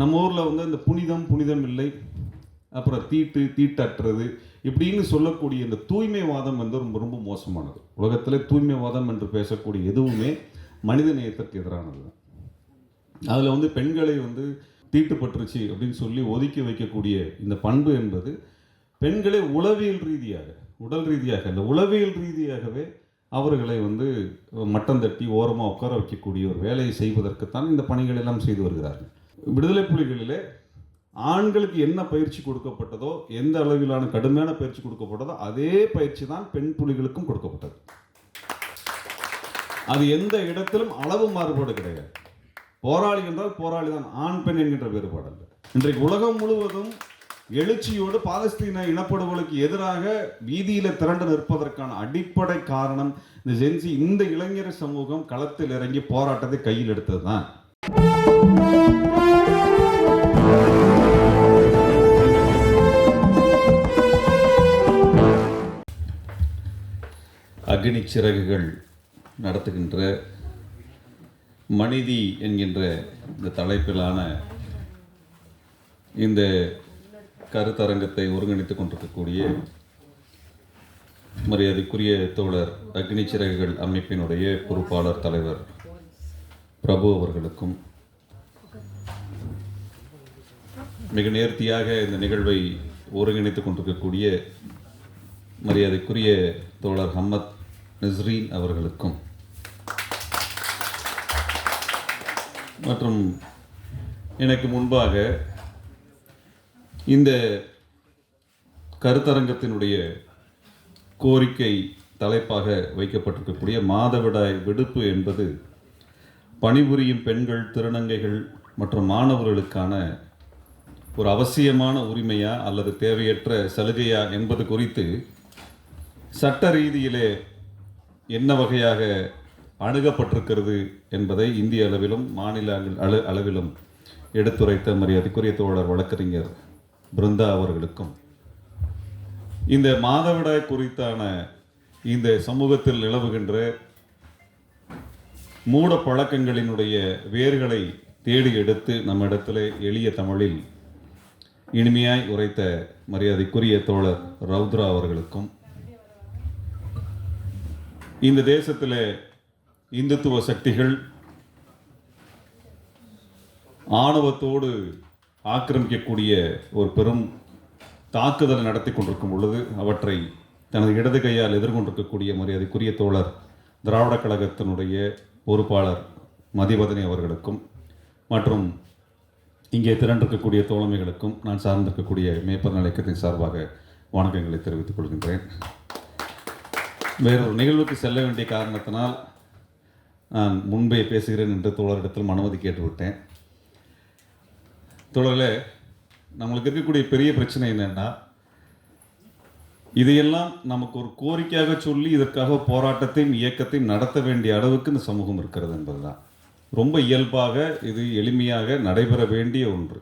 நம்ம ஊரில் வந்து இந்த புனிதம் புனிதம் இல்லை. அப்புறம் தீட்டு தீட்டற்றது. இப்படின்னு சொல்லக்கூடிய இந்த தூய்மைவாதம் வந்து ரொம்ப ரொம்ப மோசமானது. உலகத்தில் தூய்மைவாதம் என்று பேசக்கூடிய எதுவுமே மனித நேயத்திற்கு எதிரானது. தான் அதில் வந்து பெண்களை வந்து தீட்டுப்பட்டுருச்சு அப்படின்னு சொல்லி ஒதுக்கி வைக்கக்கூடிய இந்த பண்பு என்பது பெண்களை உளவியல் ரீதியாக உடல் ரீதியாக இந்த உளவியல் ரீதியாகவே அவர்களை வந்து மட்டம் தட்டி ஓரமாக உட்கார வைக்கக்கூடிய ஒரு வேலையை செய்வதற்குத்தான் இந்த பணிகள் எல்லாம் செய்து வருகிறார்கள். விடுதலை புலிகளிலே ஆண்களுக்கு என்ன பயிற்சி கொடுக்கப்பட்டதோ எந்த அளவிலான கடுமையான பயிற்சி கொடுக்கப்பட்டதோ அதே பயிற்சி தான் பெண் புலிகளுக்கும் கொடுக்கப்பட்டது. அது எந்த இடத்திலும் அளவு மாறுபாடு கிடையாது. போராளி என்றால் போராளி தான் ஆண் பெண் என்கின்ற வேறுபாடு அல்ல. இன்றைக்கு உலகம் முழுவதும் எழுச்சியோடு பாலஸ்தீன இனப்படுகொலைக்கு எதிராக வீதியில திரண்டு நிற்பதற்கான அடிப்படை காரணம் இந்த ஜென்சி இந்த இளைஞர் சமூகம் களத்தில் இறங்கி போராட்டத்தை கையில் எடுத்ததுதான். அக்னி சிறகுகள் நடத்துகின்ற மனிதி என்கின்ற இந்த தலைப்பிலான இந்த கருத்தரங்கத்தை ஒருங்கிணைத்து கொண்டிருக்கக்கூடிய மரியாதைக்குரிய தோழர் அக்னி சிறகுகள் அமைப்பினுடைய பொறுப்பாளர் தலைவர் பிரபு அவர்களுக்கும் மிக நேர்த்தியாக இந்த நிகழ்வை ஒருங்கிணைத்து கொண்டிருக்கக்கூடிய மரியாதைக்குரிய தோழர் ஹம்மத் நஸ்ரீன் அவர்களுக்கும். மற்றும் எனக்கு முன்பாக இந்த கருத்தரங்கத்தினுடைய கோரிக்கை தலைப்பாக வைக்கப்பட்டிருக்கக்கூடிய மாதவிடாய் விடுப்பு என்பது பணிபுரியும் பெண்கள் திருநங்கைகள் மற்றும் மாணவர்களுக்கான ஒரு அவசியமான உரிமையா அல்லது தேவையற்ற சலுகையா என்பது குறித்து சட்ட ரீதியிலே என்ன வகையாக அணுகப்பட்டிருக்கிறது என்பதை இந்திய அளவிலும் மாநில அள- அள அளவிலும் எடுத்துரைத்த மரியாதைக்குரிய தோழர் வழக்கறிஞர் பிருந்தா அவர்களுக்கும். இந்த மாதவிடாய் குறித்தான இந்த சமூகத்தில் நிலவுகின்ற மூட பழக்கங்களினுடைய வேர்களை தேடி எடுத்து நம்ம இடத்துல எளிய தமிழில் இனிமையாய் உரைத்த மரியாதைக்குரிய தோழர் ரவுத்ரா அவர்களுக்கும் இந்த தேசத்தில் இந்துத்துவ சக்திகள் ஆணவத்தோடு ஆக்கிரமிக்கக்கூடிய ஒரு பெரும் தாக்குதலை நடத்தி கொண்டிருக்கும் பொழுது அவற்றை தனது இடது கையால் எதிர்கொண்டிருக்கக்கூடிய மரியாதைக்குரிய தோழர் திராவிட கழகத்தினுடைய பொறுப்பாளர் மதிவதனி அவர்களுக்கும் மற்றும் இங்கே திரண்டிருக்கக்கூடிய தோழமைகளுக்கும் நான் சார்ந்திருக்கக்கூடிய மேப்பர் நிலையத்தின் சார்பாக வணக்கங்களை தெரிவித்துக் கொள்கின்றேன். வேறொரு நிகழ்வுக்கு செல்ல வேண்டிய காரணத்தினால் நான் முன்பே பேசுகிறேன் என்று தோழரிடத்தில் அனுமதி கேட்டுவிட்டேன். தோழர்களே நம்மளுக்கு இருக்கக்கூடிய பெரிய பிரச்சனை என்னென்னா இதையெல்லாம் நமக்கு ஒரு கோரிக்கையாக சொல்லி இதற்காக போராட்டத்தையும் இயக்கத்தையும் நடத்த வேண்டிய அளவுக்கு இந்த சமூகம் இருக்கிறது என்பதுதான். ரொம்ப இயல்பாக இது எளிமையாக நடைபெற வேண்டிய ஒன்று.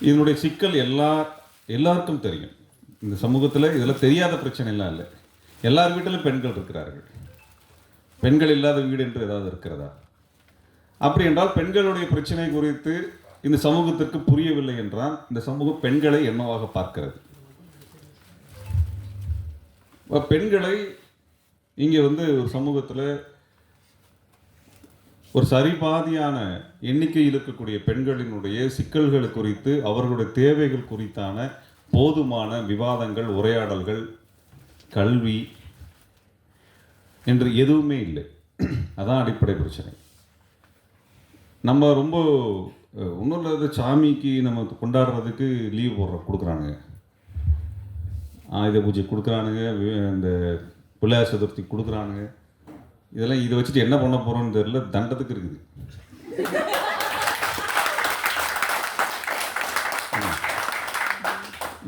இதனுடைய சிக்கல் எல்லா எல்லாருக்கும் தெரியும். இந்த சமூகத்தில் இதெல்லாம் தெரியாத பிரச்சனை எல்லாம் இல்லை. எல்லார் வீட்டிலும் பெண்கள் இருக்கிறார்கள். பெண்கள் இல்லாத வீடு என்று ஏதாவது இருக்கிறதா? அப்படி என்றால் பெண்களுடைய பிரச்சனை குறித்து இந்த சமூகத்திற்கு புரியவில்லை என்றால் இந்த சமூகம் பெண்களை என்னவாக பார்க்கிறது. பெண்களை இங்கே வந்து ஒரு சமூகத்தில் ஒரு சரிபாதியான எண்ணிக்கையில் இருக்கக்கூடிய பெண்களினுடைய சிக்கல்கள் குறித்து அவர்களுடைய தேவைகள் குறித்தான போதுமான விவாதங்கள் உரையாடல்கள் கல்வி என்று எதுவுமே இல்லை. அதான் அடிப்படை பிரச்சனை. நம்ம ரொம்ப ஒன்றும் இல்லாத சாமிக்கு நம்ம கொண்டாடுறதுக்கு லீவ் போடுற கொடுக்குறானுங்க. ஆயுத பூஜை கொடுக்குறானுங்க வி- இந்த பிள்ளையார் சதுர்த்தி கொடுக்குறானுங்க. இதெல்லாம் இதை வச்சுட்டு என்ன பண்ண போகிறோன்னு தெரியல தண்டத்துக்கு இருக்குது.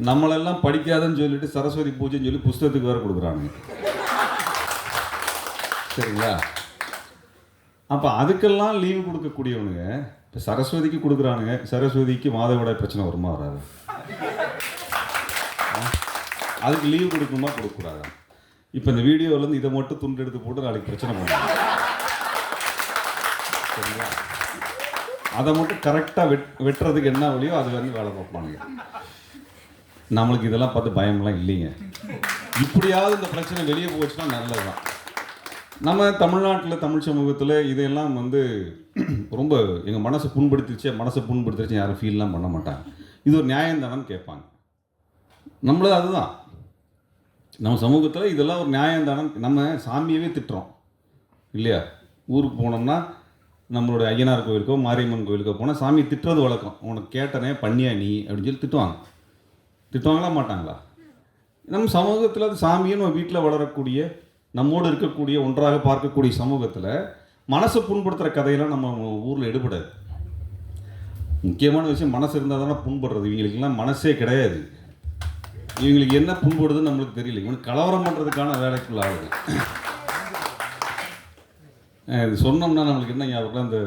நம்மளெல்லாம் படிக்காதன்னு சொல்லிட்டு சரஸ்வதி பூஜைன்னு சொல்லி புஸ்தகத்துக்கு வேறு கொடுக்குறானுங்க. சரிங்களா? அப்போ அதுக்கெல்லாம் லீவு கொடுக்கக்கூடியவனுங்க இப்போ சரஸ்வதிக்கு கொடுக்குறானுங்க சரஸ்வதிக்கு மாதவிடாய் பிரச்சனை வருமா வராது? அதுக்கு லீவு கொடுக்குமா கொடுக்கக்கூடாதா? இப்போ இந்த வீடியோவிலேருந்து இதை மட்டும் துண்டு எடுத்து போட்டு நாளைக்கு பிரச்சனை பண்ணுவோம். சரிங்களா? அதை மட்டும் கரெக்டாக வெட் வெட்டுறதுக்கு என்ன வழியோ அது வந்து வேலை பார்ப்பானுங்க. நம்மளுக்கு இதெல்லாம் பார்த்து பயம்லாம் இல்லைங்க. இப்படியாவது இந்த பிரச்சனை வெளியே போச்சுன்னா நல்லதுதான். நம்ம தமிழ்நாட்டில் தமிழ் சமூகத்தில் இதையெல்லாம் வந்து ரொம்ப எங்கள் மனசை புண்படுத்திருச்சு மனசை புண்படுத்திருச்சு யாரும் ஃபீல்லாம் பண்ண மாட்டாங்க. இது ஒரு நியாயம் தானன்னு கேட்பாங்க. நம்மளது அதுதான். நம்ம சமூகத்தில் இதெல்லாம் ஒரு நியாயம் தானே நம்ம சாமியவே திட்டுறோம். இல்லையா? ஊருக்கு போனோம்னா நம்மளோட ஐயனார் கோவிலுக்கோ மாரியம்மன் கோவிலுக்கோ போனால் சாமி திட்டுறது வழக்கம். உனக்கு கேட்டனே பண்ணியா நீ? அப்படின்னு சொல்லி திட்டுவாங்க. திட்டுவாங்களா மாட்டாங்களா? நம்ம சமூகத்தில் அது சாமியை நம்ம வீட்டில் வளரக்கூடிய நம்மோடு இருக்கக்கூடிய ஒன்றாக பார்க்கக்கூடிய சமூகத்தில் மனசை புண்படுத்துகிற கதையெல்லாம் நம்ம ஊரில் எடுபடாது. முக்கியமான விஷயம் மனசு இருந்தால் தானே புண்படுறது. இவங்களுக்கெல்லாம் மனசே கிடையாது. இவங்களுக்கு என்ன புண்படுதுன்னு நம்மளுக்கு தெரியல. இவனுக்கு கலவரம் பண்ணுறதுக்கான வேலைக்குள்ள ஆகுது இது சொன்னோம்னா நம்மளுக்கு என்ன ஞாபகம்? இந்த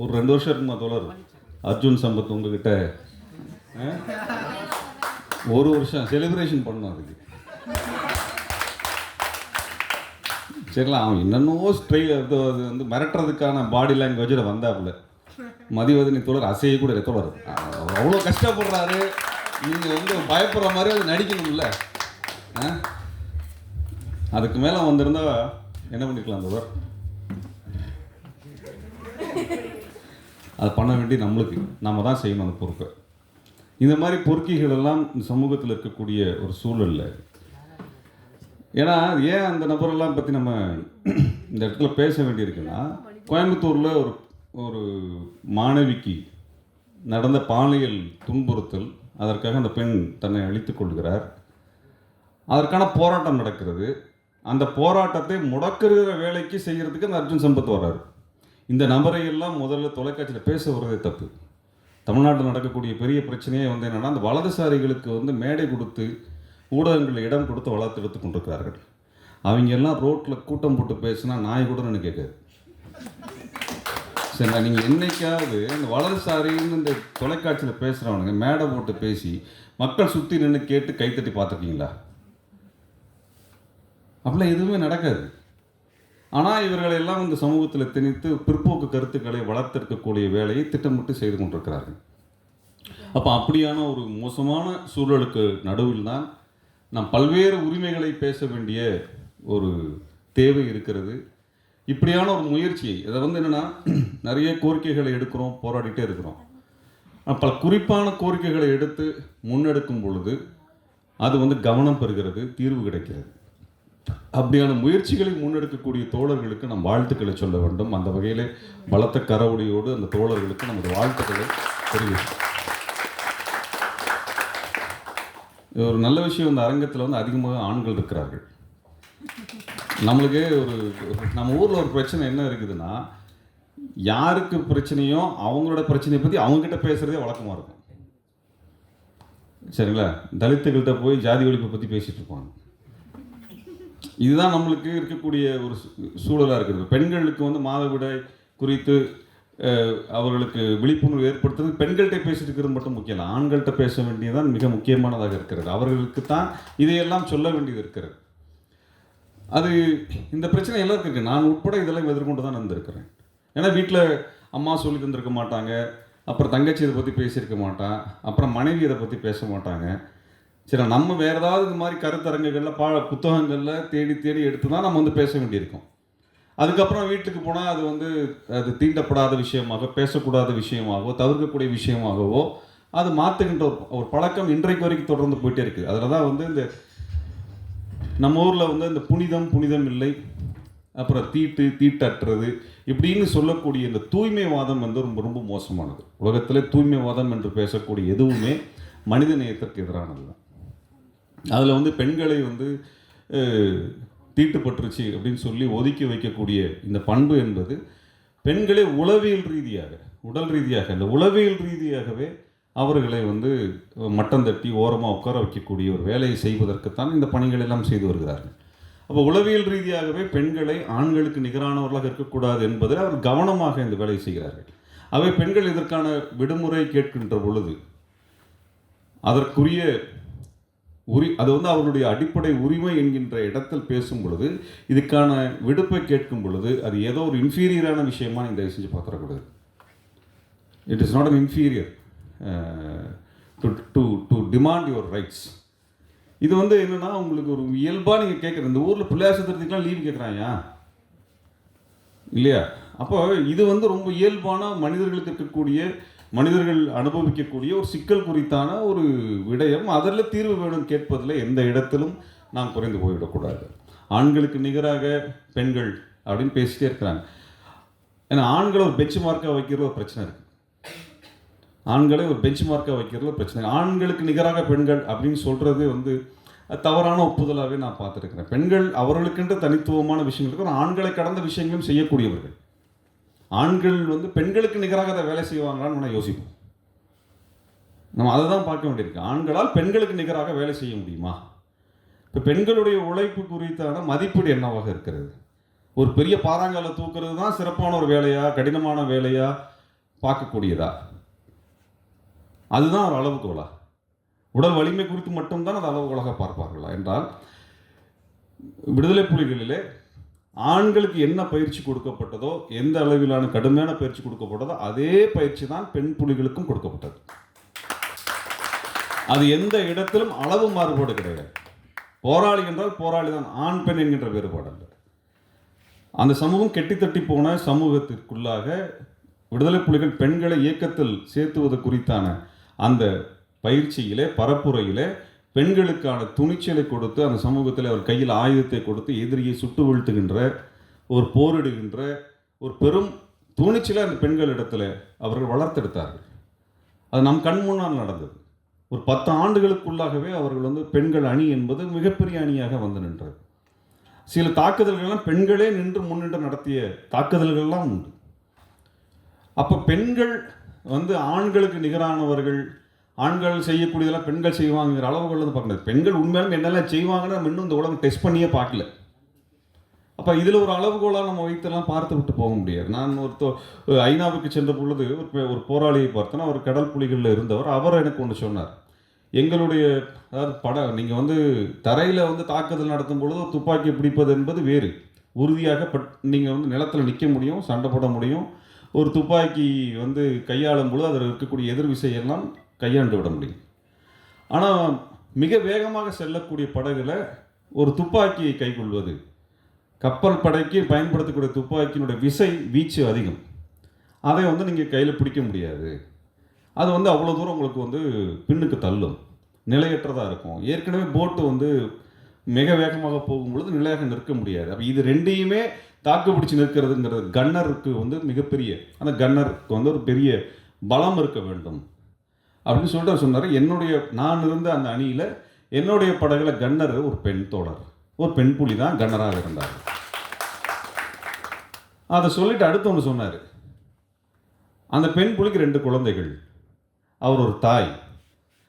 ஒரு ரெண்டு வருஷம் இருக்குமா தோழர்? அர்ஜுன் சம்பத் உங்ககிட்ட? ஒரு வருஷம் செலிப்ரேஷன் பண்ணோம் அதுக்கு. சரிங்களா? அவன் என்னென்னவோ ஸ்ட்ரை அது அது வந்து மிரட்டுறதுக்கான பாடி லாங்குவேஜில் வந்தாப்புல. மதிவதனி தோழர் அசைய கூட இல்லை தோழர் அவர் அவ்வளோ கஷ்டப்படுறாரு. நீங்கள் வந்து பயப்படுற மாதிரி அது நடிக்கணும்ல. ஆ? அதுக்கு மேலே வந்திருந்தா என்ன பண்ணிக்கலாம் தோழர்? அது பண்ண வேண்டிய நம்மளுக்கு. நம்ம தான் செய்யணும் அந்த பொறுப்பை. இந்த மாதிரி பொறுக்கிகள் எல்லாம் இந்த சமூகத்தில் இருக்கக்கூடிய ஒரு சூழல்ல. ஏன்னா ஏன் அந்த நபரெல்லாம் பற்றி நம்ம இந்த இடத்துல பேச வேண்டியிருக்குன்னா கோயம்புத்தூரில் ஒரு ஒரு மாணவிக்கு நடந்த பாலியல் துன்புறுத்தல் அதற்காக அந்த பெண் தன்னை அழித்து கொள்கிறார். அதற்கான போராட்டம் நடக்கிறது. அந்த போராட்டத்தை முடக்கிற வேலைக்கு செய்கிறதுக்கு அந்த அர்ஜுன் சம்பத் வர்றாரு. இந்த நபரை எல்லாம் முதல்ல தொலைக்காட்சியில் பேச வர்றதே தப்பு. தமிழ்நாட்டில் நடக்கக்கூடிய பெரிய பிரச்சனையே வந்து என்னன்னா அந்த வலதுசாரிகளுக்கு வந்து மேடை கொடுத்து ஊடகங்களில் இடம் கொடுத்து வளர்த்து எடுத்து கொண்டிருக்கிறார்கள். அவங்க எல்லாம் ரோட்டில் கூட்டம் போட்டு பேசினா நாய் கூட எனக்கு கேட்காது. சரிண்ணா நீங்கள் என்னைக்காவது இந்த வலதுசாரின்னு இந்த தொலைக்காட்சியில் பேசுகிறவனுங்க மேடை போட்டு பேசி மக்கள் சுற்றி நின்று கேட்டு கைத்தட்டி பார்த்துருக்கீங்களா? அப்படிலாம் எதுவுமே நடக்காது. ஆனால் இவர்களை எல்லாம் இந்த சமூகத்தில் திணித்து பிற்போக்கு கருத்துக்களை வளர்த்தெடுக்கக்கூடிய வேலையை திட்டமிட்டு செய்து கொண்டிருக்கிறார்கள். அப்போ அப்படியான ஒரு மோசமான சூழலுக்கு நடுவில் தான் நாம் பல்வேறு உரிமைகளை பேச வேண்டிய ஒரு தேவை இருக்கிறது. இப்படியான ஒரு முயற்சியை இதை வந்து என்னென்னா நிறைய கோரிக்கைகளை எடுக்கிறோம் போராடிட்டே இருக்கிறோம். பல குறிப்பான கோரிக்கைகளை எடுத்து முன்னெடுக்கும் பொழுது அது வந்து கவனம் பெறுகிறது தீர்வு கிடைக்கிறது. அப்படியான முயற்சிகளை முன்னெடுக்கக்கூடிய தோழர்களுக்கு நம் வாழ்த்துக்களை சொல்ல வேண்டும். அந்த வகையில் பலத்த கரவொலியோடு அந்த தோழர்களுக்கு நமது வாழ்த்துக்களை தெரிவிக்கும் ஒரு நல்ல விஷயம் இந்த அரங்கத்தில் வந்து அதிகமாக ஆண்கள் இருக்கிறார்கள். நம்மளுக்கு ஒரு நம்ம ஊரில் ஒரு பிரச்சனை என்ன இருக்குதுன்னா யாருக்கு பிரச்சனையோ அவங்களோட பிரச்சனையை பற்றி அவங்ககிட்ட பேசுகிறதே வழக்கமாக இருக்கும். சரிங்களா? தலித்துகள்கிட்ட போய் ஜாதி ஒழிப்பை பற்றி பேசிகிட்டு இருப்பாங்க. இதுதான் நம்மளுக்கு இருக்கக்கூடிய ஒரு சூழலாக இருக்குது பெண்களுக்கு வந்து மாதவிடாய் குறித்து அவர்களுக்கு விழிப்புணர்வு ஏற்படுத்துறது பெண்கள்கிட்ட பேசிட்டு இருக்கிறது மட்டும் முக்கியம் இல்லை. ஆண்கள்கிட்ட பேச வேண்டியதான் மிக முக்கியமானதாக இருக்கிறது. அவர்களுக்கு தான் இதையெல்லாம் சொல்ல வேண்டியது இருக்கிறது. அது இந்த பிரச்சனை எல்லாருக்கும் இருக்குது நான் உட்பட இதெல்லாம் எதிர்கொண்டு தான் வந்திருக்கிறேன் ஏன்னா வீட்டில் அம்மா சொல்லி தந்திருக்க மாட்டாங்க அப்புறம் தங்கச்சி இதை பற்றி பேசியிருக்க மாட்டான் அப்புறம் மனைவி இதை பற்றி பேச மாட்டாங்க. சரி நம்ம வேறு ஏதாவது இது மாதிரி கருத்தரங்குகளில் பா புத்தகங்களில் தேடி தேடி எடுத்து தான் நம்ம வந்து பேச வேண்டியிருக்கும். அதுக்கப்புறம் வீட்டுக்கு போனால் அது வந்து அது தீண்டப்படாத விஷயமாக பேசக்கூடாத விஷயமாகவோ தவிர்க்கக்கூடிய விஷயமாகவோ அது மாற்றுகின்ற ஒரு ஒரு பழக்கம் இன்றைக்கு வரைக்கும் தொடர்ந்து போயிட்டே இருக்குது. அதில் தான் வந்து இந்த நம்ம ஊரில் வந்து இந்த புனிதம் புனிதம் இல்லை அப்புறம் தீட்டு தீட்டற்றது இப்படின்னு சொல்லக்கூடிய இந்த தூய்மைவாதம் வந்து ரொம்ப ரொம்ப மோசமானது. உலகத்தில் தூய்மைவாதம் என்று பேசக்கூடிய எதுவுமே மனித நேயத்திற்கு எதிரானது தான் அதில் வந்து பெண்களை வந்து தீட்டுப்பட்டுருச்சு அப்படின்னு சொல்லி ஒதுக்கி வைக்கக்கூடிய இந்த பண்பு என்பது பெண்களை உளவியல் ரீதியாக உடல் ரீதியாக இந்த உளவியல் ரீதியாகவே அவர்களை வந்து மட்டம் தட்டி ஓரமாக உட்கார வைக்கக்கூடிய ஒரு வேலையை செய்வதற்குத்தான் இந்த பணிகள் எல்லாம் செய்து வருகிறார்கள். அப்போ உளவியல் ரீதியாகவே பெண்களை ஆண்களுக்கு நிகரானவர்களாக இருக்கக்கூடாது என்பதில் அவர் கவனமாக இந்த வேலையை செய்கிறார்கள். அவை பெண்கள் இதற்கான விடுமுறை கேட்கின்ற பொழுது அதற்குரிய உரி அது வந்து அவர்களுடைய அடிப்படை உரிமை என்கின்ற இடத்தில் பேசும் பொழுது இதுக்கான விடுப்பை கேட்கும் பொழுது அது ஏதோ ஒரு இன்ஃபீரியரான விஷயமா நீங்கள் தயவு செஞ்சு பார்த்துடக்கூடாது. It is not an inferior to to to demand your rights இது வந்து என்னன்னா உங்களுக்கு ஒரு இயல்பாக நீங்கள் கேட்குற இந்த ஊரில் பிள்ளையார் சதுர்த்திக்கெலாம் லீவ் கேட்குறாயா? இல்லையா? அப்போ இது வந்து ரொம்ப இயல்பான மனிதர்களுக்கு இருக்கக்கூடிய மனிதர்கள் அனுபவிக்கக்கூடிய ஒரு சிக்கல் குறித்தான ஒரு விடயம். அதில் தீர்வு வேணும் கேட்பதில் எந்த இடத்திலும் நாம் குறைந்து போய்விடக்கூடாது. ஆண்களுக்கு நிகராக பெண்கள் அப்படின்னு பேசிட்டே இருக்கிறாங்க. ஏன்னா ஆண்களை ஒரு பெஞ்ச் மார்க்காக வைக்கிறது ஒரு பிரச்சனை இருக்குது ஆண்களை ஒரு பெஞ்ச் மார்க்காக வைக்கிறது ஒரு பிரச்சனை ஆண்களுக்கு நிகராக பெண்கள் அப்படின்னு சொல்கிறது வந்து தவறான ஒப்புதலாகவே நான் பார்த்துருக்கிறேன். பெண்கள் அவர்களுக்கென்ற தனித்துவமான விஷயங்கள் ஆண்களை கடந்த விஷயங்களும் செய்யக்கூடியவர்கள். ஆண்கள் வந்து பெண்களுக்கு நிகராக அதை வேலை செய்வாங்களான்னு நான் யோசிப்போம். நம்ம அதை தான் பார்க்க வேண்டியிருக்கு. ஆண்களால் பெண்களுக்கு நிகராக வேலை செய்ய முடியுமா? இப்போ பெண்களுடைய உழைப்பு குறித்தான மதிப்பீடு என்னவாக இருக்கிறது? ஒரு பெரிய பாறாங்கால தூக்குறது தான் சிறப்பான ஒரு வேலையா கடினமான வேலையா பார்க்கக்கூடியதா? அதுதான் ஒரு அளவுகோலா? உடல் வலிமை குறித்து மட்டும்தான் அது அளவுகோலாக பார்ப்பார்களா? என்றால் விடுதலை புலிகளிலே ஆண்களுக்கு என்ன பயிற்சி கொடுக்கப்பட்டதோ எந்த அளவிலான கடுமையான பயிற்சி கொடுக்கப்பட்டதோ அதே பயிற்சி தான் பெண் புலிகளுக்கும் கொடுக்கப்பட்டது. அது எந்த இடத்திலும் அளவு மாறுபாடு கிடையாது. போராளி என்றால் போராளி தான் ஆண் பெண் என்கின்ற வேறுபாடு அல்ல. அந்த சமூகம் கெட்டித்தட்டி போன சமூகத்திற்குள்ளாக விடுதலை புலிகள் பெண்களை இயக்கத்தில் சேர்த்துவது குறித்தான அந்த பயிற்சியிலே பரப்புரையிலே பெண்களுக்கான துணிச்சலை கொடுத்து அந்த சமூகத்தில் அவர் கையில் ஆயுதத்தை கொடுத்து எதிரியை சுட்டு வீழ்த்துகின்ற ஒரு போரிடுகின்ற ஒரு பெரும் துணிச்சலை அந்த பெண்கள் இடத்துல அவர்கள் வளர்த்தெடுத்தார்கள். அது நம் கண் முன்னால் நடந்தது. ஒரு பத்து ஆண்டுகளுக்குள்ளாகவே அவர்கள் வந்து பெண்கள் அணி என்பது மிகப்பெரிய அணியாக வந்து நின்றது. சில தாக்குதல்கள்லாம் பெண்களே நின்று முன்னின்று நடத்திய தாக்குதல்கள்லாம் உண்டு. அப்போ பெண்கள் வந்து ஆண்களுக்கு நிகரானவர்கள் ஆண்கள் செய்யக்கூடியதெல்லாம் பெண்கள் செய்வாங்கிற அளவுகள் வந்து பார்க்கணும் பெண்கள் உண்மையிலும் என்னெல்லாம் செய்வாங்கன்னு நம்ம இன்னும் இந்த உலகம் டெஸ்ட் பண்ணியே பார்க்கல. அப்போ இதில் ஒரு அளவுகோலாக நம்ம வைத்தெல்லாம் பார்த்து விட்டு போக முடியாது. நான் ஒரு ஐநாவுக்கு சென்ற பொழுது ஒரு ஒரு போராளியை பார்த்தேன்னா அவர் கடல் புலிகளில் இருந்தவர். அவர் எனக்கு ஒன்று சொன்னார். எங்களுடைய அதாவது பட நீங்கள் வந்து தரையில் வந்து தாக்குதல் நடத்தும் பொழுது துப்பாக்கி பிடிப்பது என்பது வேறு. உறுதியாக பட் நீங்கள் வந்து நிலத்தில் நிற்க முடியும் சண்டை போட முடியும். ஒரு துப்பாக்கி வந்து கையாளும் பொழுது அதில் இருக்கக்கூடிய எதிர் விசையெல்லாம் கையாண்டு விட முடியும். ஆனால் மிக வேகமாக செல்லக்கூடிய படகுல ஒரு துப்பாக்கியை கைக்கொள்வது கப்பல் படைக்கு பயன்படுத்தக்கூடிய துப்பாக்கியினுடைய விசை வீச்சு அதிகம். அதை வந்து நீங்கள் கையில் பிடிக்க முடியாது. அது வந்து அவ்வளோ தூரம் உங்களுக்கு வந்து பின்னுக்கு தள்ளும். நிலையற்றதாக இருக்கும். ஏற்கனவே போட்டு வந்து மிக வேகமாக போகும்பொழுது நிலையாக நிற்க முடியாது. அப்போ இது ரெண்டையுமே தாக்கு பிடிச்சி நிற்கிறதுங்கிறது கன்னருக்கு வந்து மிகப்பெரிய அந்த கன்னருக்கு வந்து ஒரு பெரிய பலம் இருக்க வேண்டும். அப்படின்னு சொல்லிட்டு சொன்னார். என்னுடைய நான் இருந்த அந்த அணியில் என்னுடைய படகில் கன்னர் ஒரு பெண் தோழர். ஒரு பெண் புலி தான் கன்னராக இருந்தார். அதை சொல்லிட்டு அடுத்து ஒன்று சொன்னார். அந்த பெண் புலிக்கு ரெண்டு குழந்தைகள். அவர் ஒரு தாய்.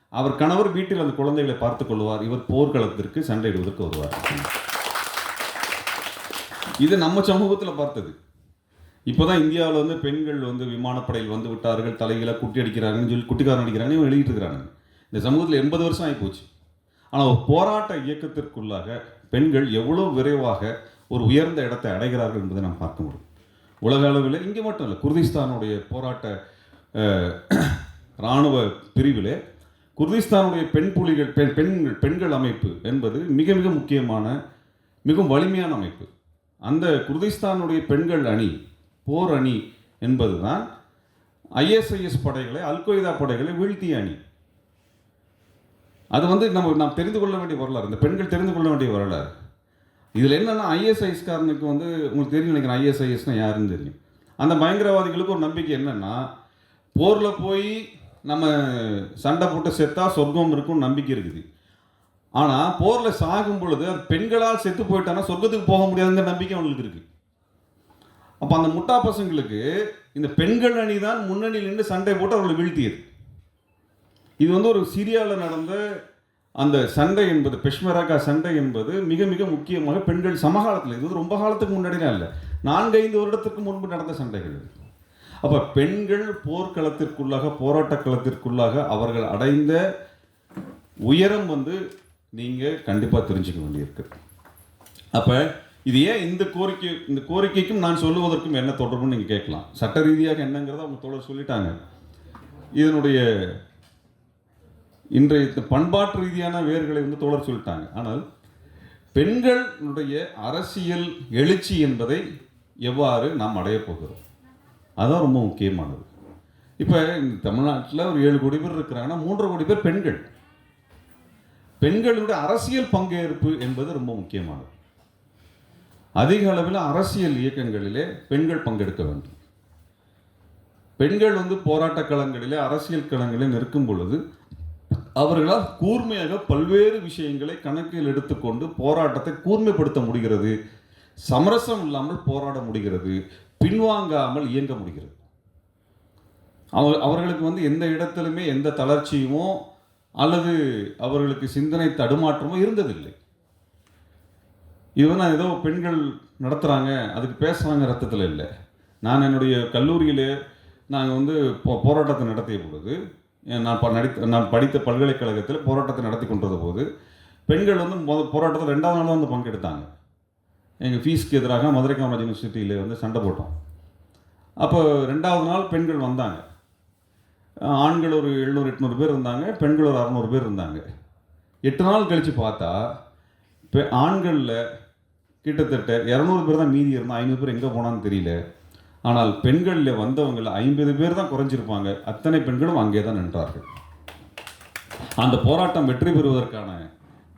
அவர் கணவர் வீட்டில் அந்த குழந்தைகளை பார்த்து கொள்வார். இவர் போர்க்களத்திற்கு சண்டையிடுவதற்கு வருவார். இது நம்ம சமூகத்தில் பார்த்தது. இப்போதான் இந்தியாவில் வந்து பெண்கள் வந்து விமானப்படையில் வந்து விட்டார்கள் தலைகளை குட்டி அடிக்கிறாங்கன்னு சொல்லி குட்டிக்காரன் அடிக்கிறாங்க இவன் எழுதிட்டு இருக்கிறாங்க இந்த சமூகத்தில் எண்பது வருஷம் ஆகிப்போச்சு ஆனால் ஒரு போராட்ட இயக்கத்திற்குள்ளாக பெண்கள் எவ்வளோ விரைவாக ஒரு உயர்ந்த இடத்தை அடைகிறார்கள் என்பதை நாம் பார்க்க முடியும். உலக அளவில் இங்கே மட்டும் இல்லை குர்திஸ்தானுடைய போராட்ட இராணுவ பிரிவிலே குர்திஸ்தானுடைய பெண் புலிகள் பெண் பெண்கள் பெண்கள் அமைப்பு என்பது மிக மிக முக்கியமான மிகவும் வலிமையான அமைப்பு. அந்த குர்திஸ்தானுடைய பெண்கள் அணி போர் அணி என்பதுதான் ஐஎஸ்ஐஎஸ் படைகளை அல்கொய்தா படைகளை வீழ்த்திய அணி. அது வந்து நம்ம நாம் தெரிந்து கொள்ள வேண்டிய வரலாறு. இந்த பெண்கள் தெரிந்து கொள்ள வேண்டிய வரலாறு. இதில் என்னென்னா ஐஎஸ்ஐஎஸ்காரனுக்கு வந்து உங்களுக்கு தெரியும் நினைக்கிறேன். ஐஎஸ்ஐஎஸ்னால் யாருன்னு தெரியும். அந்த பயங்கரவாதிகளுக்கு ஒரு நம்பிக்கை என்னென்னா போரில் போய் நம்ம சண்டை போட்டு செத்தா சொர்க்கம் இருக்கும்னு நம்பிக்கை இருக்குது. ஆனால் போரில் சாகும் பொழுது அது பெண்களால் செத்து போயிட்டானா சொர்க்கத்துக்கு போக முடியாதுங்கிற நம்பிக்கை அவங்களுக்கு இருக்குது அப்போ அந்த முட்டா பசங்களுக்கு இந்த பெண்கள் அணி தான் முன்னணியில் நின்று சண்டை போட்டு அவர்களை வீழ்த்தியது. இது வந்து ஒரு சிரியாவில் நடந்த அந்த சண்டை என்பது பெஷ்மராக்கா சண்டை என்பது மிக மிக முக்கியமாக பெண்கள் சமகாலத்தில் இது வந்து ரொம்ப காலத்துக்கு முன்னாடினா இல்லை நான்கு ஐந்து வருடத்துக்கு முன்பு நடந்த சண்டைகள் அப்போ பெண்கள் போர்க்களத்திற்குள்ளாக போராட்ட களத்திற்குள்ளாக அவர்கள் அடைந்த உயரம் வந்து நீங்கள் கண்டிப்பாக தெரிஞ்சுக்க வேண்டியிருக்கு. அப்போ இது ஏன் இந்த கோரிக்கை இந்த கோரிக்கைக்கும் நான் சொல்லுவதற்கும் என்ன தொடர்புன்னு நீங்கள் கேட்கலாம். சட்ட ரீதியாக என்னங்கிறத அவங்க தோழர் சொல்லிட்டாங்க. இதனுடைய இன்றைய இந்த பண்பாட்டு ரீதியான வேர்களை வந்து தோழர் சொல்லிட்டாங்க. ஆனால் பெண்களுடைய அரசியல் எழுச்சி என்பதை எவ்வாறு நாம் அடையப் போகிறோம்? அதுதான் ரொம்ப முக்கியமானது. இப்போ தமிழ்நாட்டில் ஒரு ஏழு கோடி பேர் இருக்கிறாங்கன்னா மூன்று கோடி பேர் பெண்கள். பெண்களுடைய அரசியல் பங்கேற்பு என்பது ரொம்ப முக்கியமானது. அதிக அளவில் அரசியல் இயக்கங்களிலே பெண்கள் பங்கெடுக்க வேண்டும். பெண்கள் வந்து போராட்ட களங்களிலே அரசியல் களங்களில் நிற்கும் பொழுது அவர்களால் கூர்மையாக பல்வேறு விஷயங்களை கணக்கில் எடுத்துக்கொண்டு போராட்டத்தை கூர்மைப்படுத்த முடிகிறது. சமரசம் இல்லாமல் போராட முடிகிறது. பின்வாங்காமல் இயங்க முடிகிறது. அவர் அவர்களுக்கு வந்து எந்த இடத்திலுமே எந்த தளர்ச்சியுமோ அல்லது அவர்களுக்கு சிந்தனை தடுமாற்றமோ இருந்ததில்லை. இது வந்து ஏதோ பெண்கள் நடத்துகிறாங்க அதுக்கு பேசுகிறாங்க ரத்தத்தில் இல்லை. நான் என்னுடைய கல்லூரியிலே நாங்கள் வந்து போ போராட்டத்தை நடத்திய பொழுது நான் ப நடித்த நான் படித்த பல்கலைக்கழகத்தில் போராட்டத்தை நடத்தி கொண்டிருந்த போது பெண்கள் வந்து மொத போராட்டத்தில் ரெண்டாவது நாள் தான் வந்து பங்கெடுத்தாங்க. எங்கள் ஃபீஸ்க்கு எதிராக மதுரை காமராஜ் யூனிவர்சிட்டியில் வந்து சண்டை போட்டோம். அப்போ ரெண்டாவது நாள் பெண்கள் வந்தாங்க. ஆண்கள் ஒரு எழுநூறு எட்நூறு பேர் இருந்தாங்க பெண்கள் ஒரு அறநூறு பேர் இருந்தாங்க. எட்டு நாள் கழித்து பார்த்தா இப்போ ஆண்களில் கிட்டத்தட்ட இரநூறு பேர் தான் மீதி இருந்தால் ஐநூறு பேர் எங்கே போனான்னு தெரியல. ஆனால் பெண்களில் வந்தவங்கள ஐம்பது பேர் தான் குறைஞ்சிருப்பாங்க. அத்தனை பெண்களும் அங்கே தான் நின்றார்கள். அந்த போராட்டம் வெற்றி பெறுவதற்கான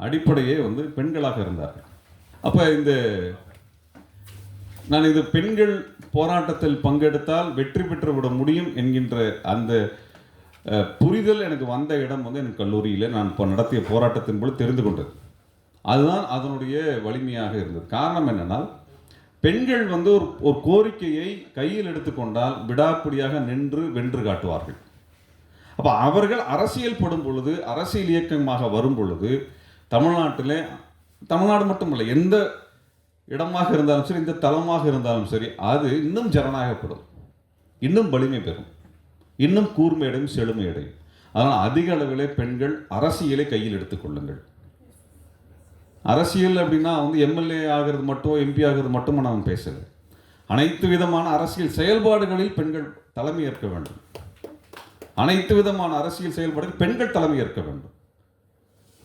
அடிப்படையே வந்து பெண்களாக இருந்தார்கள். அப்போ இந்த நான் இது பெண்கள் போராட்டத்தில் பங்கெடுத்தால் வெற்றி பெற்று விட முடியும் என்கின்ற அந்த புரிதல் எனக்கு வந்த இடம் வந்து எனக்கு கல்லூரியில் நான் இப்போ நடத்திய போராட்டத்தின் போது தெரிந்து கொண்டது. அதுதான் அதனுடைய வலிமையாக இருந்தது. காரணம் என்னென்னால் பெண்கள் வந்து ஒரு ஒரு கோரிக்கையை கையில் எடுத்துக்கொண்டால் விடாப்பிடியாக நின்று வென்று காட்டுவார்கள். அப்போ அவர்கள் அரசியல் படும் பொழுது அரசியல் இயக்கமாக வரும் பொழுது தமிழ்நாட்டிலே தமிழ்நாடு இல்லை எந்த இடமாக இருந்தாலும் சரி இந்த தளமாக இருந்தாலும் சரி அது இன்னும் ஜனநாயகப்படும். இன்னும் வலிமை பெறும். இன்னும் கூர்மையடையும் செழுமையடையும். அதனால் அதிக அளவிலே பெண்கள் அரசியலை கையில் எடுத்துக்கொள்ளுங்கள் அரசியல் அப்படின்னா வந்து எம்எல்ஏ ஆகிறது மட்டும் எம்பி ஆகிறது மட்டும் நான் பேசலை. அனைத்து விதமான அரசியல் செயல்பாடுகளில் பெண்கள் தலைமை ஏற்க வேண்டும். அனைத்து விதமான அரசியல் செயல்பாடுகள் பெண்கள் தலைமை ஏற்க வேண்டும்.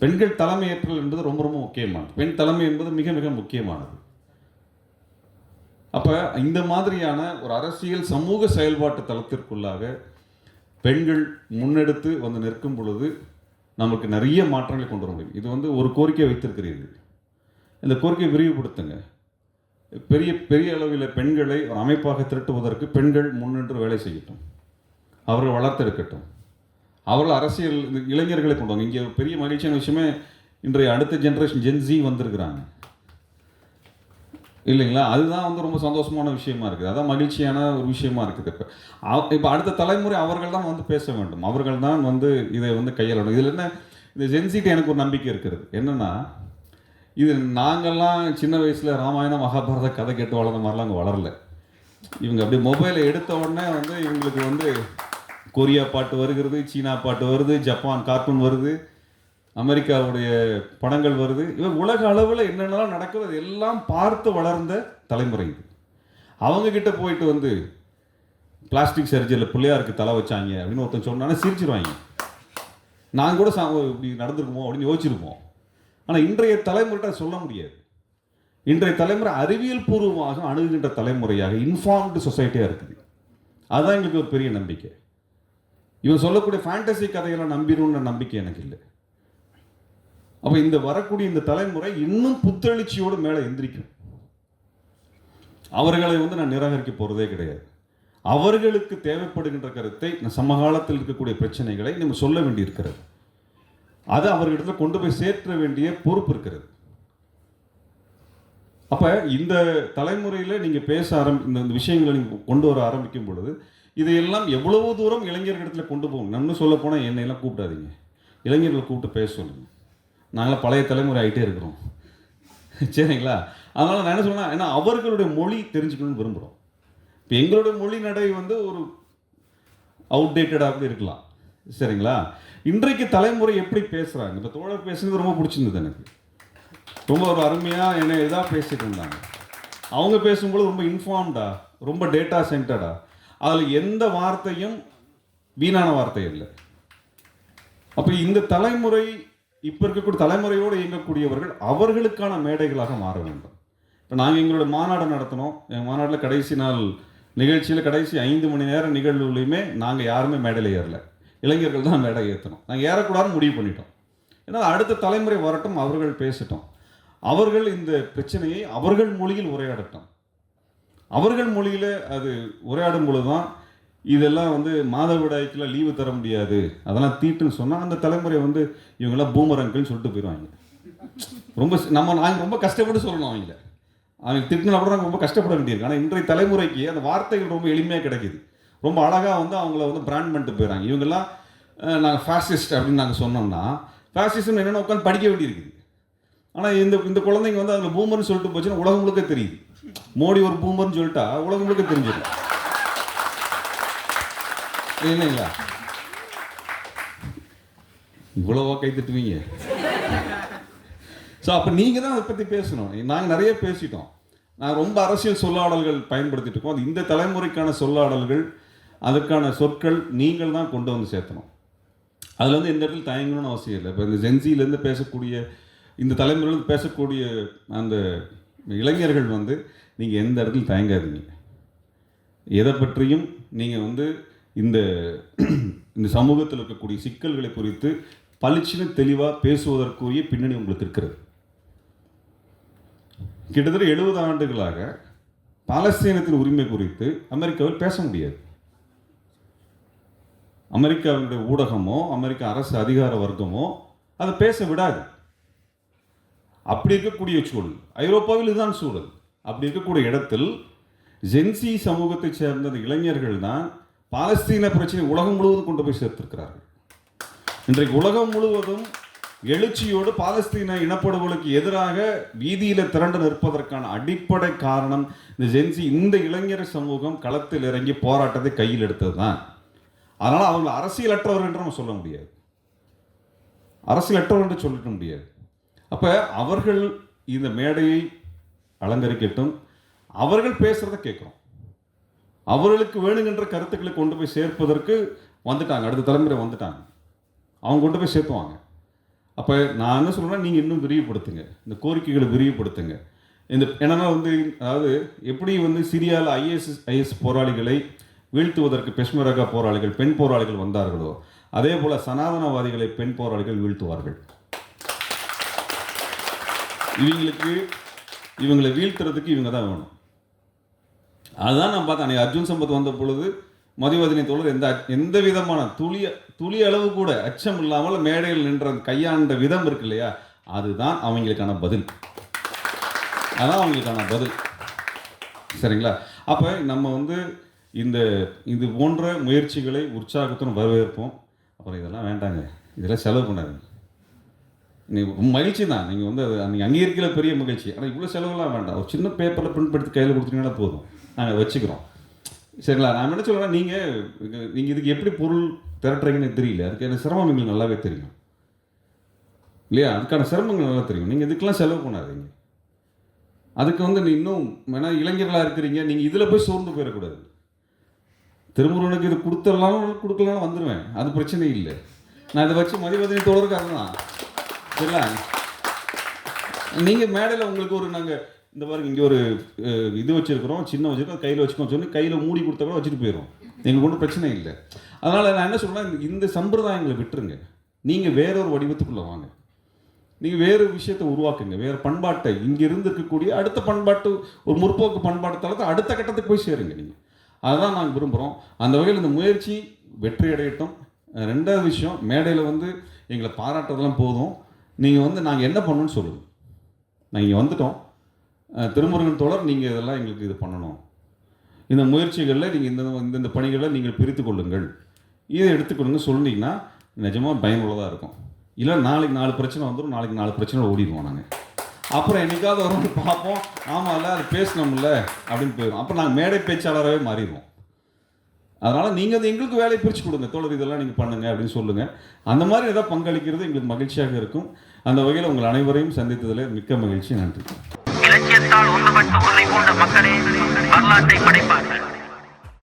பெண்கள் தலைமை ஏற்றல் என்பது ரொம்ப ரொம்ப முக்கியமானது. பெண் தலைமை என்பது மிக மிக முக்கியமானது. அப்போ இந்த மாதிரியான ஒரு அரசியல் சமூக செயல்பாட்டு தளத்திற்குள்ளாக பெண்கள் முன்னெடுத்து வந்து நிற்கும் பொழுது நமக்கு நிறைய மாற்றங்களை கொண்டு வர முடியும். இது வந்து ஒரு கோரிக்கை வைத்திருக்கிறீர்கள். இந்த கோரிக்கையை விரிவுபடுத்துங்க. பெரிய பெரிய அளவில் பெண்களை ஒரு அமைப்பாக திரட்டுவதற்கு பெண்கள் முன்னின்று வேலை செய்யட்டும். அவர்கள் வளர்த்தெடுக்கட்டும். அவர்கள் அரசியல் இளைஞர்களை கொண்டு வாங்க. இங்கே பெரிய மகிழ்ச்சியான விஷயமே இன்றைய அடுத்த ஜென்ரேஷன் ஜென்சி வந்திருக்கிறாங்க. இல்லைங்களா? அதுதான் வந்து ரொம்ப சந்தோஷமான விஷயமா இருக்குது. அதான் மகிழ்ச்சியான ஒரு விஷயமா இருக்குது இப்போ. இப்போ அடுத்த தலைமுறை அவர்கள் தான் வந்து பேச வேண்டும். அவர்கள் தான் வந்து இதை வந்து கையாளணும். இதில் என்ன இந்த ஜென்சிக்கு எனக்கு ஒரு நம்பிக்கை இருக்கிறது. என்னென்னா இது நாங்கள்லாம் சின்ன வயசில் ராமாயணம் மகாபாரத கதை கேட்டு வளர்ந்த மாதிரிலாம் அங்கே வளரல. இவங்க அப்படி மொபைலை எடுத்த உடனே வந்து இவங்களுக்கு வந்து கொரியா பாட்டு வருகிறது சீனா பாட்டு வருது ஜப்பான் கார்ட்டூன் வருது. அமெரிக்காவுடைய படங்கள் வருது. இவன் உலக அளவில் என்னென்னலாம் நடக்கிறது எல்லாம் பார்த்து வளர்ந்த தலைமுறை இது. அவங்கக்கிட்ட போயிட்டு வந்து பிளாஸ்டிக் சர்ஜரியில் பிள்ளையாருக்கு தலை வச்சாங்க அப்படின்னு ஒருத்தன் சொன்னானே. சிரிச்சிருவாங்க. நான் கூட சா இப்படி நடந்திருக்குமோ? அப்படின்னு யோசிச்சிருப்போம். ஆனால் இன்றைய தலைமுறைகிட்ட சொல்ல முடியாது. இன்றைய தலைமுறை அறிவியல் பூர்வமாக அணுகுகின்ற தலைமுறையாக இன்ஃபார்ம்டு சொசைட்டியாக இருக்குது. அதுதான் எங்களுக்கு ஒரு பெரிய நம்பிக்கை. இவன் சொல்லக்கூடிய ஃபேண்டசி கதைகளை நம்பிடும்னு நம்பிக்கை எனக்கு இல்லை. அப்போ இந்த வரக்கூடிய இந்த தலைமுறை இன்னும் புத்தெழுச்சியோடு மேலே எந்திரிக்கும். அவர்களை வந்து நான் நிராகரிக்க போகிறதே கிடையாது. அவர்களுக்கு தேவைப்படுகின்ற கருத்தை சமகாலத்தில் இருக்கக்கூடிய பிரச்சனைகளை நம்ம சொல்ல வேண்டியிருக்கிறது. அதை அவர்களிடத்தில் கொண்டு போய் சேர்க்க வேண்டிய பொறுப்பு இருக்கிறது. அப்போ இந்த தலைமுறையில் நீங்கள் பேச ஆரம்பி இந்த இந்த விஷயங்களை நீங்கள் கொண்டு வர ஆரம்பிக்கும் பொழுது இதையெல்லாம் எவ்வளவு தூரம் இளைஞர்களிடத்தில் கொண்டு போகும் நன்னு சொல்ல போனால் என்னையெல்லாம் கூப்பிடாதீங்க. இளைஞர்களை கூப்பிட்டு பேச சொல்லுங்கள் நாங்களாம் பழைய தலைமுறை ஆகிட்டே இருக்கிறோம். சரிங்களா? அதனால் நான் என்ன சொன்னால் ஏன்னா அவர்களுடைய மொழி தெரிஞ்சுக்கணும்னு விரும்புகிறோம் இப்போ எங்களுடைய மொழி நடை வந்து ஒரு அவுடேட்டடாக அப்படி இருக்கலாம். சரிங்களா? இன்றைக்கு தலைமுறை எப்படி பேசுகிறாங்க இப்போ தோழர் பேசுனது ரொம்ப பிடிச்சிருந்தது எனக்கு. ரொம்ப ஒரு அருமையாக என்னை இதாக பேசிட்டு இருந்தாங்க. அவங்க பேசும்போது ரொம்ப இன்ஃபார்ம்டா ரொம்ப டேட்டா சென்டர்டா அதில் எந்த வார்த்தையும் வீணான வார்த்தை இல்லை. அப்போ இந்த தலைமுறை இப்போ இருக்கக்கூடிய தலைமுறையோடு இயங்கக்கூடியவர்கள் அவர்களுக்கான மேடைகளாக மாற வேண்டும். இப்போ நாங்கள் எங்களோட மாநாடு நடத்தினோம். எங்கள் மாநாட்டில் கடைசி நாள் நிகழ்ச்சியில் கடைசி ஐந்து மணி நேர நிகழ்வுலையுமே நாங்கள் யாருமே மேடையில் ஏறல. இளைஞர்கள் தான் மேடை ஏற்றணும் நாங்கள் ஏறக்கூடாதுன்னு முடிவு பண்ணிட்டோம். ஏன்னா அடுத்த தலைமுறை வரட்டும் அவர்கள் பேசட்டும். அவர்கள் இந்த பிரச்சனையை அவர்கள் மொழியில் உரையாடட்டும். அவர்கள் மொழியில் அது உரையாடும் பொழுது தான் இதெல்லாம் வந்து மாதவிடாய்க்குலாம் லீவு தர முடியாது. அதெல்லாம் தீட்டுன்னு சொன்னால் அந்த தலைமுறை வந்து இவங்கெல்லாம் பூமரங்கள்னு சொல்லிட்டு போயிடுவாங்க ரொம்ப நம்ம நாங்கள் ரொம்ப கஷ்டப்பட்டு சொல்லணும் அவங்கள. அவங்க திட்டினா கூட நாங்கள் ரொம்ப கஷ்டப்பட வேண்டியிருக்கு. ஆனால் இன்றைய தலைமுறைக்கு அந்த வார்த்தைகள் ரொம்ப எளிமையாக கிடைக்கிது. ரொம்ப அழகாக வந்து அவங்கள வந்து பிராண்ட் பண்ணிட்டு போயிடறாங்க இவங்கெல்லாம் நாங்கள் ஃபேசிஸ்ட் அப்படின்னு நாங்கள் சொன்னோம்னா ஃபேசிஸ்ட்னு என்னென்ன உட்காந்து படிக்க வேண்டியிருக்குது. ஆனால் இந்த இந்த குழந்தைங்க வந்து அதில் பூமர்னு சொல்லிட்டு போச்சுன்னா உலகம் முழுக்க தெரியுது. மோடி ஒரு பூமர்னு சொல்லிட்டா உலகம் முழுக்க தெரிஞ்சிடும். இல்லைங்களா இவ்வளோவா கை தட்டுவீங்க? ஸோ அப்போ நீங்கள் தான் அதை பற்றி பேசணும். நாங்கள் நிறைய பேசிட்டோம். நான் ரொம்ப அரசியல் சொல்லாடல்கள் பயன்படுத்திட்டு இருக்கோம். அது இந்த தலைமுறைக்கான சொல்லாடல்கள் அதுக்கான சொற்கள் நீங்கள் தான் கொண்டு வந்து சேர்த்தணும். அதில் வந்து எந்த இடத்துல தயங்கணும்னு அவசியம் இல்லை. இப்போ இந்த ஜென்சியிலேருந்து பேசக்கூடிய இந்த தலைமுறையிலேருந்து பேசக்கூடிய அந்த இளைஞர்கள் வந்து நீங்கள் எந்த இடத்துல தயங்காதீங்க. எதை பற்றியும் நீங்கள் வந்து இந்த இந்த சமூகத்தில் இருக்கக்கூடிய சிக்கல்களை குறித்து பளிச்சுன்னு தெளிவாக பேசுவதற்குரிய பின்னணி உங்களுக்கு இருக்கிறது. கிட்டத்தட்ட எழுபது ஆண்டுகளாக பாலஸ்தீனத்தின் உரிமை குறித்து அமெரிக்காவில் பேச முடியாது. அமெரிக்காவினுடைய ஊடகமோ அமெரிக்க அரசு அதிகார வர்க்கமோ அதை பேச விடாது. அப்படி இருக்கக்கூடிய சூழல் ஐரோப்பாவில் இதுதான் சூழல். அப்படி இருக்கக்கூடிய இடத்தில் ஜென்சி சமூகத்தைச் சேர்ந்த இளைஞர்கள் தான் பாலஸ்தீன பிரச்சனை உலகம் முழுவதும் கொண்டு போய் சேர்த்திருக்கிறார்கள். இன்றைக்கு உலகம் முழுவதும் எழுச்சியோடு பாலஸ்தீன இனப்படுகொலைக்கு எதிராக வீதியில் திரண்டு நிற்பதற்கான அடிப்படை காரணம் இந்த ஜென்சி இந்த இளைஞர் சமூகம் களத்தில் இறங்கி போராட்டத்தை கையில் எடுத்தது தான் அதனால் அவங்க அரசியலற்றவர் என்று நம்ம சொல்ல முடியாது. அரசியலற்றவர் என்று சொல்லிட முடியாது. அப்போ அவர்கள் இந்த மேடையை அலங்கரிக்கட்டும் அவர்கள் பேசுகிறத கேட்குறோம். அவர்களுக்கு வேணுங்கின்ற கருத்துக்களை கொண்டு போய் சேர்ப்பதற்கு வந்துட்டாங்க. அடுத்த தலைமுறை வந்துட்டாங்க. அவங்க கொண்டு போய் சேர்த்துவாங்க. அப்போ நான் என்ன சொல்கிறேன்னா நீங்கள் இன்னும் விரிவுபடுத்துங்க. இந்த கோரிக்கைகளை விரிவுபடுத்துங்க. இந்த என்னன்னா வந்து அதாவது எப்படி வந்து சிரியாவில் ஐஎஸ் ஐஎஸ் போராளிகளை வீழ்த்துவதற்கு பெஷ்மரகா போராளிகள் பெண் போராளிகள் வந்தார்களோ அதே போல் சனாதனவாதிகளை பெண் போராளிகள் வீழ்த்துவார்கள். இவங்களுக்கு இவங்களை வீழ்த்துறதுக்கு இவங்க தான் வேணும். அதுதான் நான் பார்த்தேன். அன்னைக்கு அர்ஜுன் சம்பத் வந்த பொழுது மதிவதனி தோழர் எந்த எந்த விதமான துளிய துளி அளவு கூட அச்சம் இல்லாமல் மேடையில் நின்ற அந்த கையாண்ட விதம் இருக்கு இல்லையா? அதுதான் அவங்களுக்கான பதில். அதான் அவங்களுக்கான பதில். சரிங்களா? அப்போ நம்ம வந்து இந்த இது போன்ற முயற்சிகளை உற்சாகத்துடன் வரவேற்போம். அப்புறம் இதெல்லாம் வேண்டாங்க. இதெல்லாம் செலவு பண்ணாதுங்க. நீங்கள் மகிழ்ச்சி தான். நீங்கள் வந்து அது நீங்கள் அங்கீகரிக்கல பெரிய மகிழ்ச்சி. ஆனால் இவ்வளோ செலவுலாம் வேண்டாம். ஒரு சின்ன பேப்பரில் பிரிண்ட் எடுத்து கையில் கொடுத்தீங்கன்னா போதும். நாங்கள் வச்சுக்கிறோம். சரிங்களா? நான் என்ன சொல்கிறேன்னா நீங்கள் நீங்கள் இதுக்கு எப்படி பொருள் திரட்டுறீங்கன்னு தெரியல. அதுக்கு என்ன சிரமம் எங்களுக்கு நல்லாவே தெரியும். இல்லையா? அதுக்கான சிரமங்கள் நல்லா தெரியும். நீங்கள் இதுக்கெல்லாம் செலவு பண்ணாதீங்க. அதுக்கு வந்து நீ இன்னும் வேணா இளைஞர்களாக இருக்கிறீங்க. நீங்கள் இதில் போய் சோர்ந்து போயிடக்கூடாது. திருமுருகனுக்கு இது கொடுத்துடலாம் கொடுக்கலாம் வந்துடுவேன் அது பிரச்சனை இல்லை. நான் இதை வச்சு மதிவதனை தொடர்காரன் தான். சரிங்களா? நீங்கள் மேடையில் உங்களுக்கு ஒரு நாங்கள் இந்த பாருங்க இங்கே ஒரு இது வச்சுருக்கிறோம் சின்ன வச்சுருக்கோம் கையில் வச்சுக்கோம் சொல்லி கையில் மூடி கொடுத்தா கூட வச்சுட்டு போயிடும் எங்களுக்கு ஒன்றும் பிரச்சனை இல்லை. அதனால் நான் என்ன சொல்றேன்னா இந்த- இந்த சம்பிரதாயங்களை விட்டுருங்க. நீங்கள் வேற ஒரு வடிவத்துக்குள்ளே வாங்க. நீங்கள் வேறு விஷயத்தை உருவாக்குங்க. வேறு பண்பாட்டை. இங்கே இருந்து இருக்கக்கூடிய அடுத்த பண்பாட்டு ஒரு முற்போக்கு பண்பாட்டு தளத்தை அடுத்த கட்டத்துக்கு போய் சேருங்க நீங்கள் அதுதான் நாங்கள் விரும்புகிறோம் அந்த வகையில் இந்த முயற்சி வெற்றி அடையட்டும் ரெண்டாவது விஷயம் மேடையில் வந்து எங்களை பாராட்டுறதெல்லாம் போதும். நீங்கள் வந்து நாங்கள் என்ன பண்ணணும்னு சொல்லுங்கள் நாங்கள் இங்கே வந்துட்டோம். திருமுருகன் தோழர் நீங்கள் இதெல்லாம் எங்களுக்கு இது பண்ணணும். இந்த முயற்சிகளில் நீங்கள் இந்த இந்தந்த பணிகளை நீங்கள் பிரித்து கொள்ளுங்கள். இதை எடுத்துக்கொள்ளுங்க சொன்னீங்கன்னா நிஜமாக பயனுள்ளதாக இருக்கும். இல்லை நாளைக்கு நாலு பிரச்சனை வந்துடும் நாளைக்கு நாலு பிரச்சனை ஓடிடுவோம் நாங்கள் அப்புறம் என்னைக்காவது வரும் பார்ப்போம். ஆமாம்ல அது பேசணும்ல அப்படின்னு போயிடும் அப்புறம் நாங்கள் மேடை பேச்சாளராகவே மாறிடுவோம். அதனால் நீங்கள் அது எங்களுக்கு வேலையை பிரித்து கொடுங்க. தோழர் இதெல்லாம் நீங்கள் பண்ணுங்க அப்படின்னு சொல்லுங்கள் அந்த மாதிரி ஏதாவது பங்களிக்கிறது எங்களுக்கு மகிழ்ச்சியாக இருக்கும். அந்த வகையில் உங்கள் அனைவரையும் சந்தித்ததில் மிக்க மகிழ்ச்சி. நன்றி. இலக்கியத்தால் ஒன்றுபட்டு உன்னை போன்ற மக்களே வரலாற்றை படைப்பார்கள்.